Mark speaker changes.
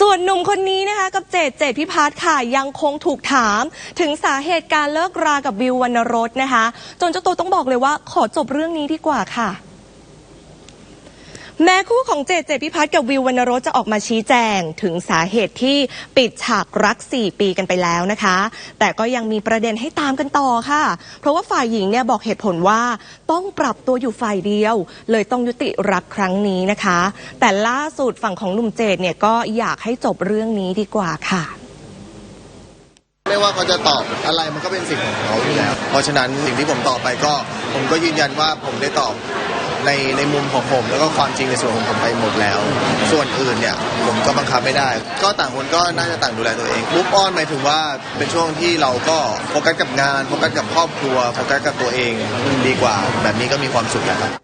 Speaker 1: ส่วนหนุ่มคนนี้นะคะกับเจดเจดพิพัฒน์ค่ะยังคงถูกถาม ถึงสาเหตุการเลิกรากับวิววรรณรสนะคะ จนเจ้าตัวต้องบอกเลยว่าขอจบเรื่องนี้ดีกว่าค่ะ แม้คู่ของเจเจพิพัฒน์กับวิววรรณรสจะออกมาชี้แจง ถึงสาเหตุที่ปิดฉากรัก 4 ปีกันไปแล้วนะคะ แต่ก็ยังมีประเด็นให้ตามกันต่อค่ะ เพราะว่าฝ่ายหญิงเนี่ยบอกเหตุผลว่าต้องปรับตัวอยู่ฝ่ายเดียว เลยต้องยุติรักครั้งนี้นะคะ แต่ล่าสุดฝั่งของหนุ่มเจดเนี่ยก็อยากให้จบเรื่องนี้ดีกว่าค่ะ
Speaker 2: ไม่ว่าเขาจะตอบอะไรมันก็เป็นสิทธิ์ของเขาอยู่แล้ว เพราะฉะนั้นสิ่งที่ผมตอบไปก็ ผมก็ยืนยันว่าผมได้ตอบ ในในมุมของผม แล้วก็ความจริงในส่วนของผมไปหมดแล้ว ส่วนอื่นเนี่ยผมก็บังคับไม่ได้ ก็ต่างคนก็น่าจะต่างดูแลตัวเองมุกออนหมายถึงว่าเป็นช่วงที่เราก็โฟกัสกับงานโฟกัสกับครอบครัวโฟกัสกับตัวเองดีกว่า แบบนี้ก็มีความสุขแล้วครับ